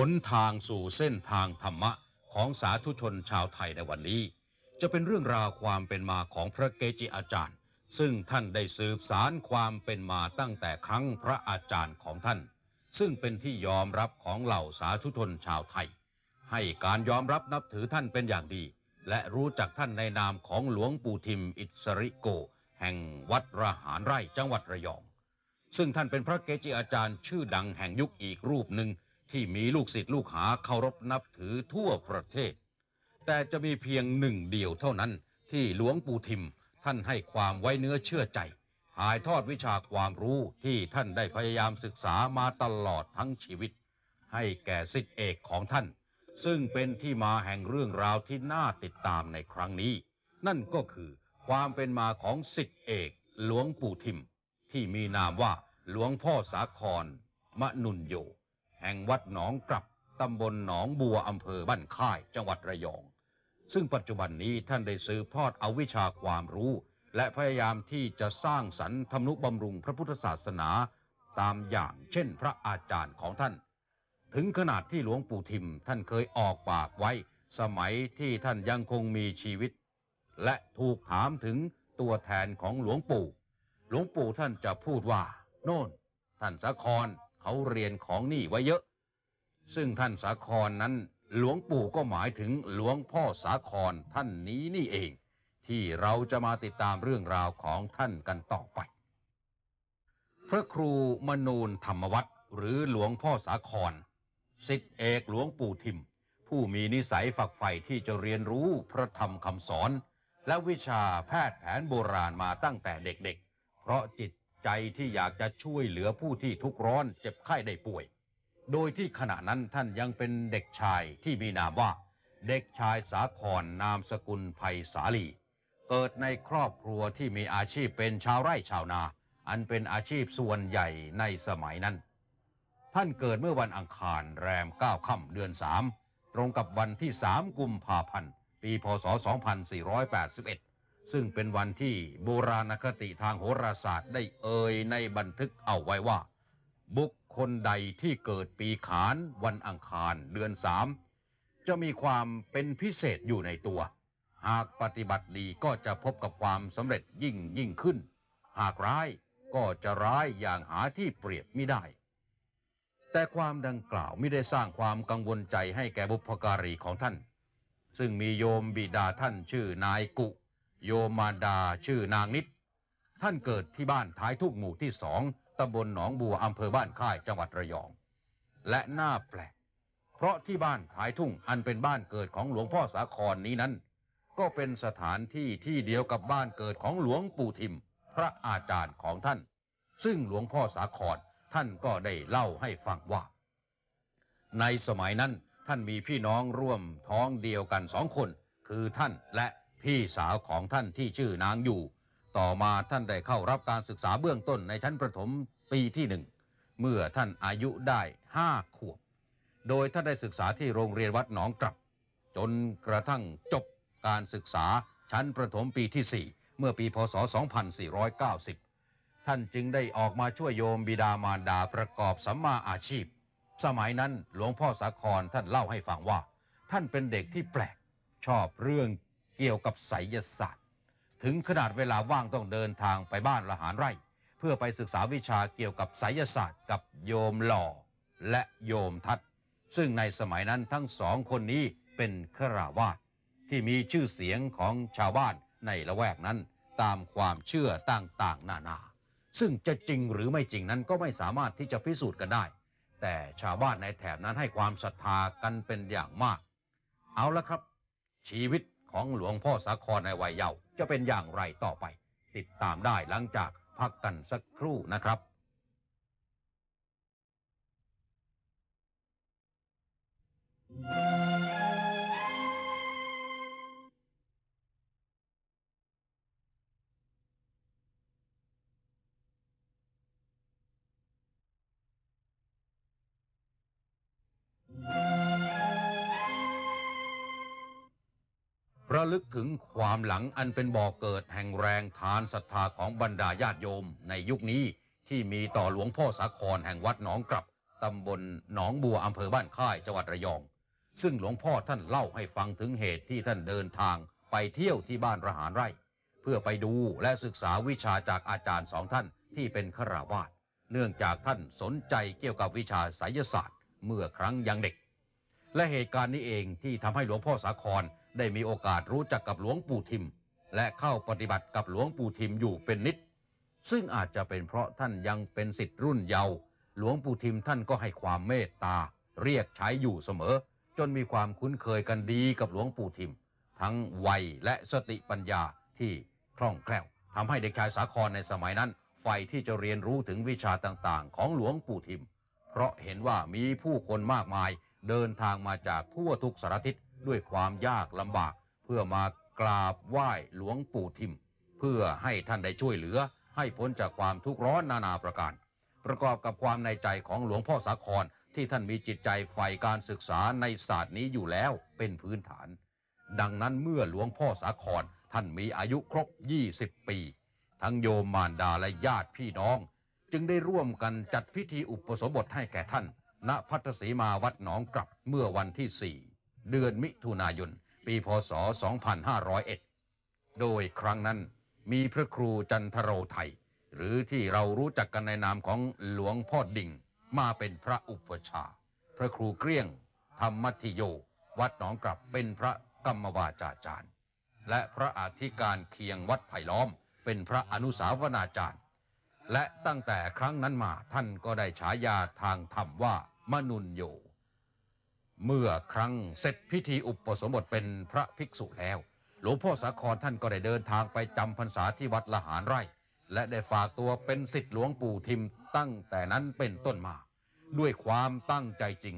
หนทางสู่เส้นทางธรรมะของสาธุชนชาวไทยในวันนี้ จะเป็นเรื่องราวความเป็นมาของพระเกจิอาจารย์ ซึ่งท่านได้สืบสารความเป็นมาตั้งแต่ครั้งพระอาจารย์ของท่าน ซึ่งเป็นที่ยอมรับของเหล่าสาธุชนชาวไทย ให้การยอมรับนับถือท่านเป็นอย่างดี และรู้จักท่านในนามของหลวงปู่ทิมอิสริโก แห่งวัดระหารไร่จังหวัดระยอง ซึ่งท่านเป็นพระเกจิอาจารย์ชื่อดังแห่งยุคอีกรูปหนึ่ง ที่มีลูกศิษย์ลูกหาเคารพนับถือทั่วประเทศ แต่จะมีเพียงหนึ่งเดียวเท่านั้นที่หลวงปู่ทิมท่านให้ความไว้เนื้อเชื่อใจถ่ายทอดวิชาความรู้ที่ท่านได้พยายามศึกษามาตลอดทั้งชีวิต ให้แก่ศิษย์เอกของท่าน ซึ่งเป็นที่มาแห่งเรื่องราวที่น่าติดตามในครั้งนี้ นั่นก็คือความเป็นมาของศิษย์เอกหลวงปู่ทิม ที่มีนามว่าหลวงพ่อสาครมะนุนโย แห่งวัดหนองกลับตำบลหนองบัวอำเภอบ้านค่าย จังหวัดระยอง ซึ่งปัจจุบันนี้ท่านได้สืบทอดเอาวิชาความรู้ และพยายามที่จะสร้างสรรค์ทำนุบำรุงพระพุทธศาสนาตามอย่างเช่นพระอาจารย์ของท่าน ถึงขนาดที่หลวงปู่ทิมท่านเคยออกปากไว้ สมัยที่ท่านยังคงมีชีวิต และถูกถามถึงตัวแทนของหลวงปู่ หลวงปู่ท่านจะพูดว่า โน่น ท่านสาคร เขาเรียนของนี่ไว้เยอะ ซึ่งท่านสาครนั้นหลวงปู่ก็หมายถึงหลวงพ่อสาครท่านนี้นี่เอง ที่เราจะมาติดตามเรื่องราวของท่านกันต่อไป พระครูมนูนธรรมวัตรหรือหลวงพ่อสาครสิทธิเอกหลวงปู่ทิม ผู้มีนิสัยฝักใฝ่ที่จะเรียนรู้พระธรรมคำสอน และวิชาแพทย์แผนโบราณมาตั้งแต่เด็กๆ เพราะจิต ใจที่อยากจะช่วยเหลือผู้ที่ทุกข์ร้อนเจ็บไข้ได้ป่วย โดยที่ขณะนั้นท่านยังเป็นเด็กชายที่มีนามว่า เด็กชายสาครนามสกุลไพศาลี เกิดในครอบครัวที่มีอาชีพเป็นชาวไร่ชาวนา อันเป็นอาชีพส่วนใหญ่ในสมัยนั้น ท่านเกิดเมื่อวันอังคารแรม9ค่ำเดือน3ตรงกับวันที่3กุมภาพันธ์ปีพศ 2481 ซึ่งเป็นวันที่โบราณคติทางโหราศาสตร์ได้เอ่ยในบันทึกเอาไว้ว่า บุคคลใดที่เกิดปีขานวันอังคารเดือน3จะมีความเป็นพิเศษอยู่ในตัว หากปฏิบัติดีก็จะพบกับความสำเร็จยิ่งยิ่งขึ้น หากร้ายก็จะร้ายอย่างหาที่เปรียบไม่ได้ แต่ความดังกล่าวไม่ได้สร้างความกังวลใจให้แก่บุพการีของท่าน ซึ่งมีโยมบิดาท่านชื่อนายกุ โยมารดาชื่อนางนิด ท่านเกิดที่บ้านท้ายทุ่งหมู่ที่สองตำบลหนองบัวอำเภอบ้านค่ายจังหวัดระยอง และน่าแปลก เพราะที่บ้านท้ายทุ่งอันเป็นบ้านเกิดของหลวงพ่อสาครนี้นั้น ก็เป็นสถานที่ที่เดียวกับบ้านเกิดของหลวงปู่ทิม พระอาจารย์ของท่าน ซึ่งหลวงพ่อสาครท่านก็ได้เล่าให้ฟังว่า ในสมัยนั้นท่านมีพี่น้องร่วมท้องเดียวกันสองคน คือท่านและ พี่สาวของท่านที่ชื่อนางอยู่ ต่อมาท่านได้เข้ารับการศึกษาเบื้องต้นในชั้นประถมปีที่หนึ่งเมื่อท่านอายุได้ห้าขวบ โดยท่านได้ศึกษาที่โรงเรียนวัดหนองกลับ จนกระทั่งจบการศึกษาชั้นประถมปีที่ 4 เมื่อปีพศ 2490 ท่านจึงได้ออกมาช่วยโยมบิดามารดาประกอบสัมมาอาชีพ สมัยนั้นหลวงพ่อสาครท่านเล่าให้ฟังว่า ท่านเป็นเด็กที่แปลก ชอบเรื่อง เกี่ยวกับไสยศาสตร์ ถึงขนาดเวลาว่างต้องเดินทางไปบ้านละหารไร่ เพื่อไปศึกษาวิชาเกี่ยวกับไสยศาสตร์ กับโยมหล่อและโยมทัด ซึ่งในสมัยนั้นทั้งสองคนนี้เป็นฆราวาสที่มีชื่อเสียงของชาวบ้านในละแวกนั้น ตามความเชื่อต่างๆ นานา ซึ่งจะจริงหรือไม่จริงนั้นก็ไม่สามารถที่จะพิสูจน์กันได้ แต่ชาวบ้านในแถบนั้นให้ความศรัทธากันเป็นอย่างมาก เอาละครับ ชีวิต ของหลวงพ่อสาครในวัยเยาว์จะเป็นอย่างไรต่อไป ติดตามได้หลังจากพักกันสักครู่นะครับ ระลึกถึงความหลังอันเป็นบ่อเกิดแห่งแรงทานศรัทธาของบรรดาญาติโยมในยุคนี้ที่มีต่อหลวงพ่อสาครแห่งวัดหนองกลับตำบลหนองบัวอำเภอบ้านค่ายจังหวัดระยอง ซึ่งหลวงพ่อท่านเล่าให้ฟังถึงเหตุที่ท่านเดินทางไปเที่ยวที่บ้านระหารไร่ เพื่อไปดูและศึกษาวิชาจากอาจารย์สองท่านที่เป็นขราวาสเนื่องจากท่านสนใจเกี่ยวกับวิชาไสยศาสตร์ เมื่อครั้งยังเด็ก และเหตุการณ์นี้เองที่ทำให้หลวงพ่อสาคร ได้มีโอกาสรู้จักกับหลวงปู่ทิม และเข้าปฏิบัติกับหลวงปู่ทิมอยู่เป็นนิด ซึ่งอาจจะเป็นเพราะท่านยังเป็นสิทธิ์รุ่นเยาว์หลวงปู่ทิมท่านก็ให้ความเมตตา เรียกใช้อยู่เสมอ จนมีความคุ้นเคยกันดีกับหลวงปู่ทิม ทั้งวัยและสติปัญญาที่คล่องแคล่วทำให้เด็กชายสาครในสมัยนั้นใฝ่ที่จะเรียนรู้ถึงวิชาต่างๆ ของหลวงปู่ทิม เพราะเห็นว่ามีผู้คนมากมายเดินทางมาจากทั่วทุกสารทิศ ด้วยความยากลำบาก เพื่อมากราบไหว้หลวงปู่ทิม เพื่อให้ท่านได้ช่วยเหลือ ให้พ้นจากความทุกข์ร้อนนานาประการ ประกอบกับความในใจของหลวงพ่อสาครที่ท่านมีจิตใจใฝ่การศึกษาในศาสตร์นี้อยู่แล้วเป็นพื้นฐาน ดังนั้นเมื่อหลวงพ่อสาครท่านมีอายุครบ 20 ปี ทั้งโยมมารดาและญาติพี่น้อง จึงได้ร่วมกันจัดพิธีอุปสมบทให้แก่ท่าน ณพัทสีมาวัดหนองกลับเมื่อวันที่4 เดือนมิถุนายน ปีพศ 2501 โดยครั้งนั้นมีพระครูจันทโรไทย หรือที่เรารู้จักกันในนามของหลวงพ่อดิ่ง มาเป็นพระอุปชา พระครูเกลี้ยง ธรรมัติโย วัดหนองกลับเป็นพระกรรมวาจาจารย์ และพระอธิการเคียงวัดไผ่ล้อม เป็นพระอนุสาวนาจารย์ และตั้งแต่ครั้งนั้นมาท่านก็ได้ฉายาทางธรรมว่ามนุนโย เมื่อครั้งเสร็จพิธีอุปสมบทเป็นพระภิกษุแล้ว หลวงพ่อสาครท่านก็ได้เดินทางไปจำพรรษาที่วัดละหารไร่ และได้ฝากตัวเป็นสิทธิหลวงปู่ทิมตั้งแต่นั้นเป็นต้นมา ด้วยความตั้งใจจริง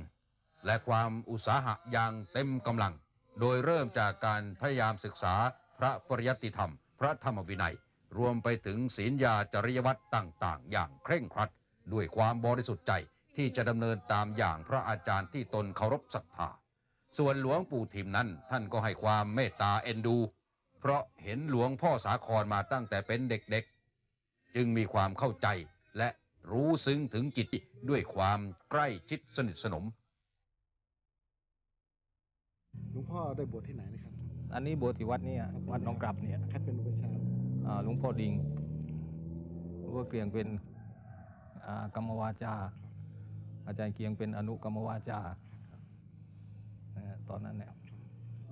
และความอุตสาหะอย่างเต็มกำลัง โดยเริ่มจากการพยายามศึกษาพระปริยัติธรรม พระธรรมวินัย รวมไปถึงศีลยาจริยวัตรต่าง ๆ อย่างเคร่งครัด ด้วยความบริสุทธิ์ใจ ที่จะดำเนินตามอย่างพระอาจารย์ที่ตนเคารพศรัทธา ส่วนหลวงปู่ทิมนั้น ท่านก็ให้ความเมตตาเอ็นดู เพราะเห็นหลวงพ่อสาครมาตั้งแต่เป็นเด็กๆ จึงมีความเข้าใจและรู้ซึ้งถึงจิตด้วยความใกล้ชิดสนิทสนม หลวงพ่อได้บวชที่ไหนนะครับอันนี้บวชที่วัดเนี่ยวัดหน้องกลับเนี่ยใครเป็นอุปชฌาย์อ่าหลวงพ่อดิงหลวงพ่อเกลียงเป็นอ่ากรรมวาจา อาจารย์เกียงเป็นอนุกรรมวาจานะฮะตอนนั้นเนี่ย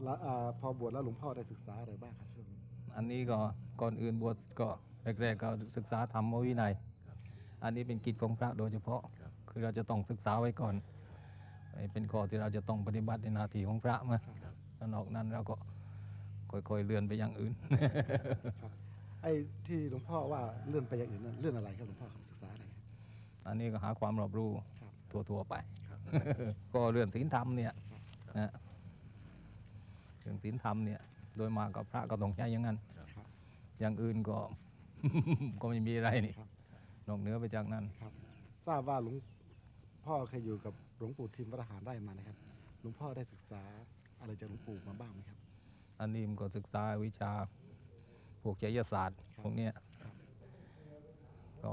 แล้วอ่าพอบวชแล้วหลวงพ่อได้ศึกษาอะไรบ้างครับช่วงนี้อันนี้ก็ก่อนอื่นบวชก็แรกๆก็ศึกษาธรรมวินัย อันนี้เป็นกิจของพระโดยเฉพาะ คือเราจะต้องศึกษาไว้ก่อนไอ้เป็นข้อที่เราจะต้องปฏิบัติในหนาทีของพระมาแล้วนอกนั้นเราก็ค่อยๆเลื่อนไปอย่างอื่นครับไอ้ที่หลวงพ่อว่าเลื่อนไปอย่างอื่นนั้นเลื่อนอะไรครับหลวงพ่อครับศึกษาอะไรครับอันนี้ก็หาความรอบรู้ครับ ทั่วๆไป ก็เรื่องศีลธรรมเนี่ยนะเรื่องศีลธรรมเนี่ย โดยมากก็พระก็ต้องใช้อย่างนั้นครับอย่างอื่นก็ ก็ไม่มีอะไรนี่ครับนอกเหนือไปจากนั้นครับ ทราบว่าหลวงพ่อเคยอยู่กับหลวงปู่ทิมวัดอาหารได้มานะครับหลวงพ่อได้ศึกษาอะไรจากหลวงปู่มาบ้างไหมครับ อันนี้มันก็ศึกษาวิชาพวกไสยศาสตร์ครับพวกเนี้ยครับก็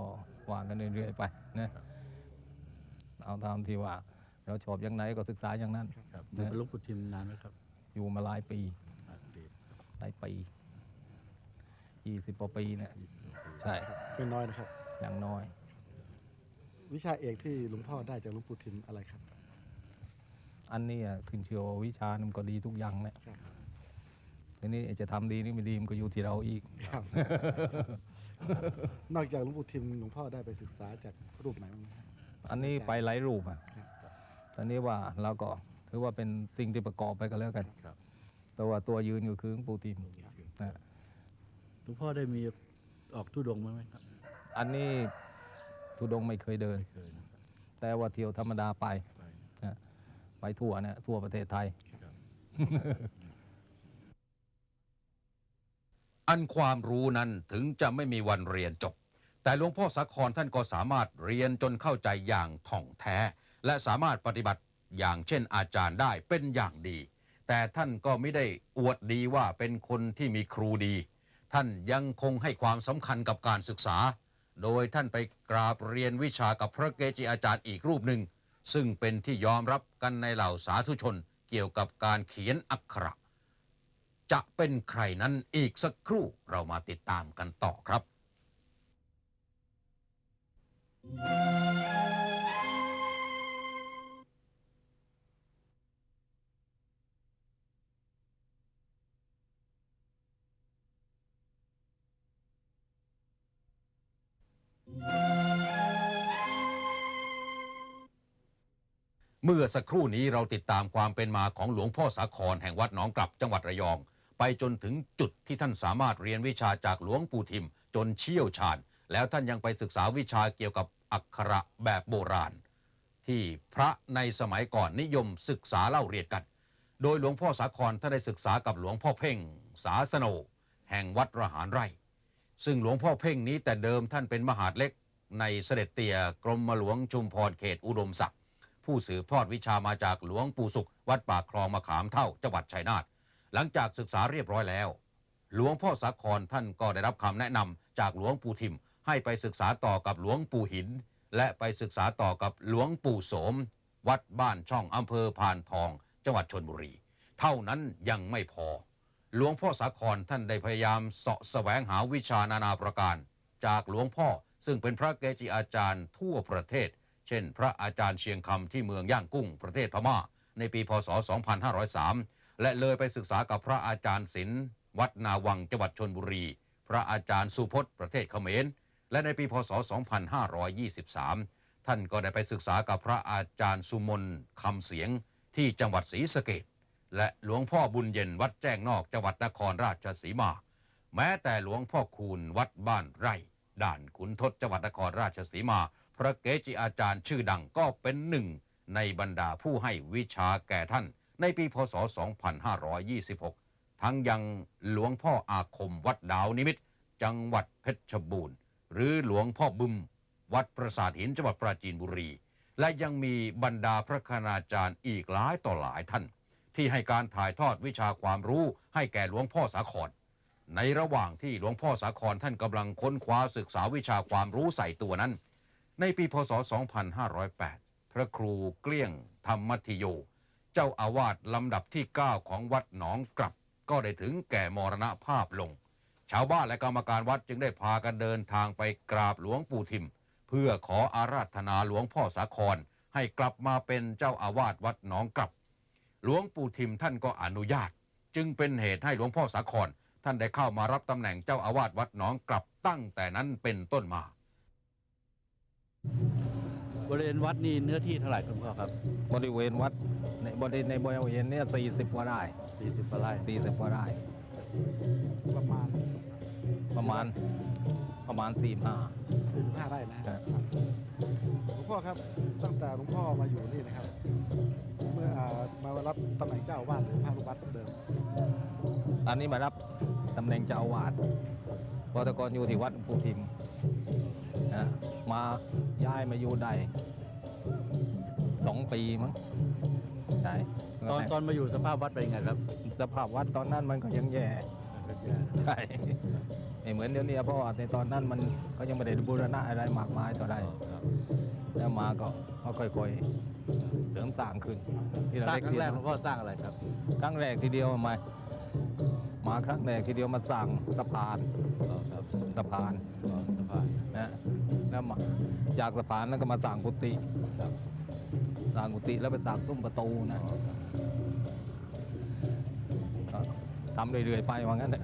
ว่ากันเรื่อยๆไปนะ เอาตามที่ว่า เราชอบอย่างไหนก็ศึกษาอย่างนั้นครับนะอยู่กับหลวงปู่ทิมนานไหมครับอยู่มาหลายปีอ่าดีหลายปียี่สิบกว่าปีเนี่ยใช่ครับเป็นน้อยนะครับ อย่างน้อย วิชาเอกที่หลวงพ่อได้จากหลวงปู่ทิมอะไรครับ อันนี้อะขึ้นเชื่อว่าวิชานี่มันก็ดีทุกอย่างแหละครับ ทีนี้ไอ้จะทำดีหรือไม่ดีมันก็อยู่ที่เราอีก ครับ นอกจากหลวงปู่ทิมหลวงพ่อได้ไปศึกษาจากรูปไหนบ้างไหมครับ อันนี้ไปหลายรูปอะครับตอนนี้ว่าเราก็ถือว่าเป็นสิ่งที่ประกอบไปก็แล้วกันครับแต่ว่าตัวยืนก็คือหลวงปู่ทิมนะหลวงพ่อได้มีออกทุดงค์บ้างไหมครับ อันนี้ทุดงค์ไม่เคยเดินไม่เคยนะครับแต่ว่าเที่ยวธรรมดาไปไปนะไปทั่วเนี่ยทั่วประเทศไทยครับอันความรู้นั้นถึงจะไม่มีวันเรียนจบ แต่หลวงพ่อสาครท่านก็สามารถเรียนจนเข้าใจอย่างถ่องแท้ และสามารถปฏิบัติอย่างเช่นอาจารย์ได้เป็นอย่างดี แต่ท่านก็ไม่ได้อวดดีว่าเป็นคนที่มีครูดี ท่านยังคงให้ความสำคัญกับการศึกษา โดยท่านไปกราบเรียนวิชากับพระเกจิอาจารย์อีกรูปหนึ่ง ซึ่งเป็นที่ยอมรับกันในเหล่าสาธุชนเกี่ยวกับการเขียนอักขระจะเป็นใครนั้นอีกสักครู่เรามาติดตามกันต่อครับ เมื่อสักครู่นี้เราติดตามความเป็นมาของหลวงพ่อสาครแห่งวัดหนองกลับจังหวัดระยอง ไปจนถึงจุดที่ท่านสามารถเรียนวิชาจากหลวงปู่ทิม จนเชี่ยวชาญ แล้วท่านยังไปศึกษาวิชาเกี่ยวกับอักขระแบบโบราณ ที่พระในสมัยก่อนนิยมศึกษาเล่าเรียนกัน โดยหลวงพ่อสาครท่านได้ศึกษากับหลวงพ่อเพ่ง สาสโน แห่งวัดระหารไร่ ซึ่งหลวงพ่อเพ่งนี้แต่เดิมท่านเป็นมหาดเล็กในเสด็จเตี่ยกรมหลวงชุมพรเขตอุดมศักดิ์ผู้สืบทอดวิชามาจากหลวงปู่สุข วัดปากคลองมะขามเท่าจังหวัดชัยนาทหลังจากศึกษาเรียบร้อยแล้ว หลวงพ่อสาครท่านก็ได้รับคำแนะนำจากหลวงปู่ทิม ให้ไปศึกษาต่อกับหลวงปู่หิน และไปศึกษาต่อกับหลวงปู่โสม วัดบ้านช่องอำเภอพานทอง จังหวัดชนบุรี เท่านั้นยังไม่พอ หลวงพ่อสาครท่านได้พยายามเสาะแสวงหาวิชานานาประการ จากหลวงพ่อซึ่งเป็นพระเกจิอาจารย์ทั่วประเทศ เช่น พระอาจารย์เชียงคำที่เมืองย่างกุ้งประเทศพม่า ในปีพศ 2503 และเลยไปศึกษากับพระอาจารย์ศิลวัดนาวังจังหวัดชนบุรี พระอาจารย์สุพจน์ประเทศเขมร และในปีพศ 2523 ท่านก็ได้ไปศึกษากับพระอาจารย์สุมนคำเสียงที่จังหวัดศรีสะเกษและหลวงพ่อบุญเย็นวัดแจ้งนอกจังหวัดนครราชสีมา แม้แต่หลวงพ่อคูณวัดบ้านไร่ ด่านขุนทดจังหวัดนครราชสีมา พระเกจิอาจารย์ชื่อดังก็เป็นหนึ่ง ในบรรดาผู้ให้วิชาแก่ท่าน ในปีพศ 2526 ทั้งยังหลวงพ่ออาคมวัดดาวนิมิตจังหวัดเพชรบูรณ์ หรือหลวงพ่อบึมวัดประสาทหินจังหวัดปราจีนบุรี และยังมีบรรดาพระคณาจารย์อีกหลายต่อหลายท่าน ที่ให้การถ่ายทอดวิชาความรู้ให้แก่หลวงพ่อสาครในระหว่างที่หลวงพ่อสาครท่านกำลังค้นคว้าศึกษาวิชาความรู้ใส่ตัวนั้น ในปีพศ 2508 พระครูเกลี้ยงธรรมธิโย เจ้าอาวาสลำดับที่ 9 ของวัดหนองกลับ ก็ได้ถึงแก่มรณภาพลง ชาวบ้านและกรรมการวัดจึงได้พากันเดินทางไปกราบหลวงปู่ทิม เพื่อขออาราธนาหลวงพ่อสาคร ให้กลับมาเป็นเจ้าอาวาสวัดหนองกลับ หลวงปู่ทิมท่านก็อนุญาต จึงเป็นเหตุให้หลวงพ่อสาคร ท่านได้เข้ามารับตำแหน่งเจ้าอาวาสวัดหนองกลับตั้งแต่นั้นเป็นต้นมา บริเวณวัดนี่เนื้อที่เท่าไหร่คุณพ่อครับ บริเวณวัดในบริเวณในบริเวณเนี้สี่สิบกว่าไร่40กว่าไร่สี่สิบกว่าไร่ ประมาณประมาณประมาณสี่ห้า45ไร่นะครับหลวงพ่อครับตั้งแต่หลวงพ่อมาอยู่นี่นะครับ เมื่ออ่ามารับตำแหน่งเจ้าอาวาสหรือพระลูกวัดเดิมอันนี้มารับตำแหน่งเจ้าอาวาสเพราะแต่ก่อนอยู่ที่วัดหลวงปู่ทิมนะมาย้ายมาอยู่ได้สองปีมั้งใช่ตอนตอนมาอยู่สภาพวัดเป็นยังไงครับ สภาพวัดตอนนั้นมันก็ยังแย่ใช่ไม่เหมือนเดี๋ยวนี้เพราะว่าในตอนนั้นมันก็ยังไม่ได้บูรณะอะไรมากมายเท่าไรแล้วมาก็ก็ค่อยๆเสริมสร้างขึ้นทีละสร้างเล็กครั้ทีงแรละกหลวงพ่อสร้างอะไรครับ ครั้งแรกทีเดียวมามาครั้งแรกทีเดียวมาสร้างสะพานอ๋อครับสะพานอ๋อสะพานนะแล้วมาจากสะพานนั้นก็มาสร้างกุฏิครับสร้างกุฏิแล้วไปสร้างตุ้มประตูนะอ๋อครับก็ ทำเรื่อยๆไปว่างั้นแหละ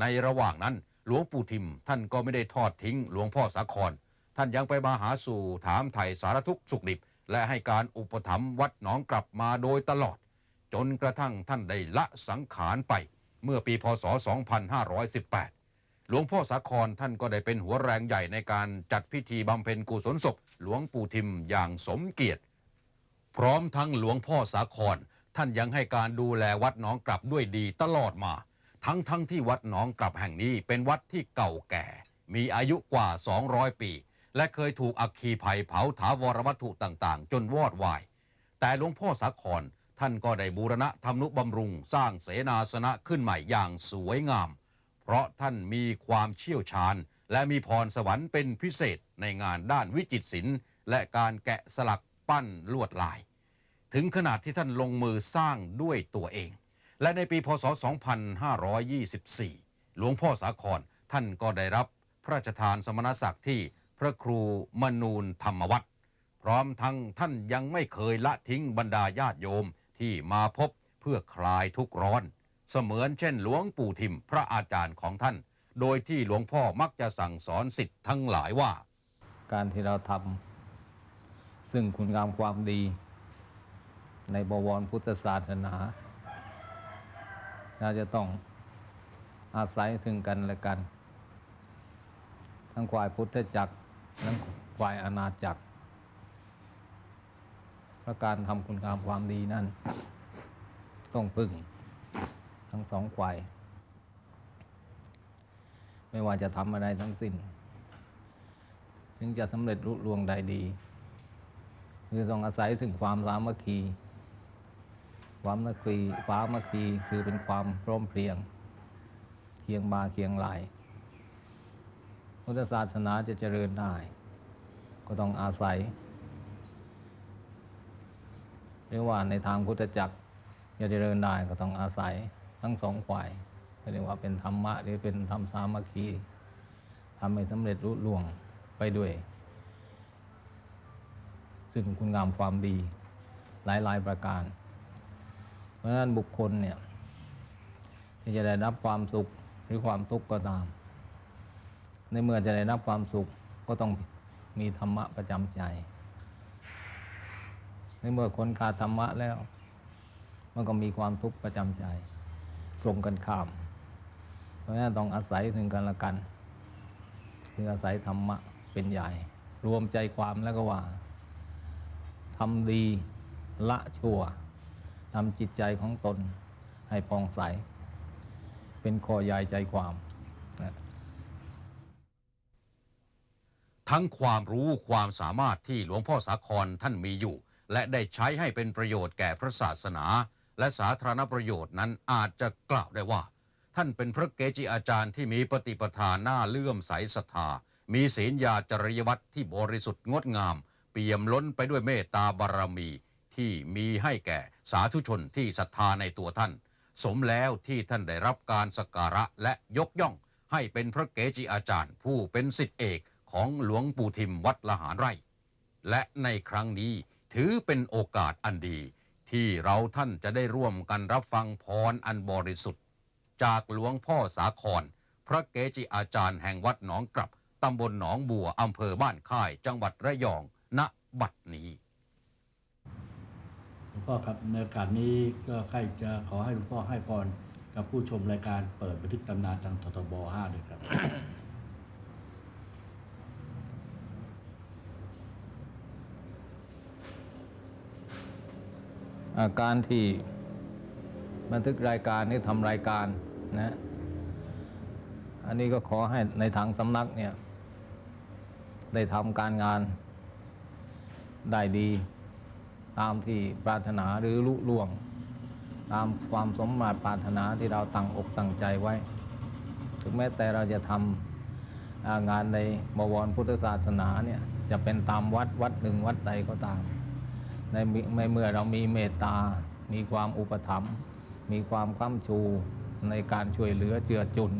ในระหว่างนั้นหลวงปู่ทิมท่านก็ไม่ได้ทอดทิ้งหลวงพ่อสาคร ท่านยังไปมาหาสู่ถามไถ่สารทุกข์สุขดิบ และให้การอุปถัมภ์วัดหนองกลับมาโดยตลอด จนกระทั่งท่านได้ละสังขารไป เมื่อปีพศ 2518 หลวงพ่อสาครท่านก็ได้เป็นหัวแรงใหญ่ในการจัดพิธีบำเพ็ญกุศลศพ หลวงปู่ทิมอย่างสมเกียรติ พร้อมทั้งหลวงพ่อสาคร ท่านยังให้การดูแลวัดหนองกลับด้วยดีตลอดมา ทั้งทั้งที่วัดหนองกลับแห่งนี้เป็นวัดที่เก่าแก่ มีอายุกว่า 200 ปี และเคยถูกอัคคีภัยเผาถาวรวัตถุต่างๆ จนวอดวาย แต่หลวงพ่อสาครท่านก็ได้บูรณะทำนุบำรุงสร้างเสนาสนะขึ้นใหม่อย่างสวยงาม เพราะท่านมีความเชี่ยวชาญ และมีพรสวรรค์เป็นพิเศษในงานด้านวิจิตรศิลป์และการแกะสลักปั้นลวดลาย ถึงขนาดที่ท่านลงมือสร้างด้วยตัวเอง และในปีพศ 2524 หลวงพ่อสาครท่านก็ได้รับพระราชทานสมณศักดิ์ที่พระครูมนูนธรรมวัฒน์พร้อมทั้งท่านยังไม่เคยละทิ้งบรรดาญาติโยมที่มาพบเพื่อคลายทุกข์ร้อน เสมือนเช่นหลวงปู่ทิมพระอาจารย์ของท่าน โดยที่หลวงพ่อมักจะสั่งสอนสิทธิ์ทั้งหลายว่า การที่เราทำซึ่งคุณงามความดี ในบวรพุทธศาสนาเราจะต้องอาศัยซึ่งกันและกัน ทั้งควายพุทธจักรทั้งควายอาณาจักรเพราะการทำคุณงามความดีนั้น ต้องพึ่ง ทั้งสองควาย ไม่ว่าจะทำอะไรทั้งสิ้นถึงจะสำเร็จรุ่ลวงใดดี คือต้องอาศัยถึงความสามัคคี ความมัคคีฟ้ามมัคคีคือเป็นความร้อมเพรียง เคียงบาเคียงไหลายพุทธศาสนาจะเจริญได้ ก็ต้องอาศัยเรียกว่าในทางพุทธจักรจะเจริญได้ก็ต้องอาศัยทั้งสองฝ่ายเรียกว่าเป็นธรรมะหรือเป็นธรรมสามัคคีทำให้สำเร็จรุ่ล่วงไปด้วย ซึ่งคุณงามความดีหลายๆประการ เพราะนั้นบุคคลเนี่ยที่จะได้รับความสุขหรือความทุกข์ก็ตาม ในเมื่อจะได้รับความสุขก็ต้องมีธรรมะประจำใจ ในเมื่อคนขาดธรรมะแล้ว มันก็มีความทุกข์ประจำใจตรงกันข้าม เพราะฉะนั้นต้องอาศัยถึงกันและกันคืออาศัยธรรมะเป็นใหญ่ รวมใจความแล้วก็ว่าทำดีละชั่ว ทำจิตใจของตนให้ปองใส เป็นคอใหญ่ใจความนะทั้งความรู้ความสามารถที่หลวงพ่อสาครท่านมีอยู่ และได้ใช้ให้เป็นประโยชน์แก่พระศาสนา และสาธารณประโยชน์นั้นอาจจะกล่าวได้ว่า ท่านเป็นพระเกจิอาจารย์ที่มีปฏิปทาหน้าเลื่อมใสศรัทธามีศีลญาจริยวัตรที่บริสุทธิ์งดงาม เปี่ยมล้นไปด้วยเมตตาบารมี ที่มีให้แก่สาธุชนที่ศรัทธาในตัวท่าน สมแล้วที่ท่านได้รับการสักการะและยกย่อง ให้เป็นพระเกจิอาจารย์ ผู้เป็นสิทธิเอกของหลวงปู่ทิมวัดละหารไร่ และในครั้งนี้ถือเป็นโอกาสอันดี ที่เราท่านจะได้ร่วมกันรับฟังพรอันบริสุทธิ์ จากหลวงพ่อสาคร พระเกจิอาจารย์แห่งวัดหนองกลับตำบลหนองบัวอำเภอบ้านค่ายจังหวัดระยองณบัดนี้ พ่อครับในโอกาสนี้ก็ใครจะขอให้หลวงพ่อให้พรกับผู้ชมรายการเปิดบันทึกตำนานทางททบ5ด้วยครับ อาการที่บันทึกรายการนี่ทำรายการนะ อันนี้ก็ขอให้ในทางสำนักเนี่ย ได้ทำการงานได้ดี ตามที่ปรารถนาหรือลุล่วง ตามความสมมาตรปรารถนาที่เราตั้งอกตั้งใจไว้ ถึงแม้แต่เราจะทำงานในบวรพุทธศาสนาเนี่ยจะเป็นตามวัดวัดหนึ่งวัดใดก็ตาม ในมเมื่อเรามีเมตตา มีความอุปถัมภ์มีความค้ำชูในการช่วยเหลือเจือจุน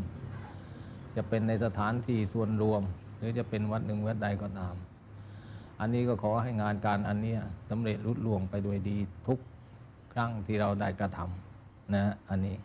จะเป็นในสถานที่ส่วนรวม หรือจะเป็นวัดหนึ่งวัดใดก็ตาม อันนี้ก็ขอให้งานการอันนี้สำเร็จรุดล่วงไปโดยดีทุกครั้งที่เราได้กระทำนะอันนี้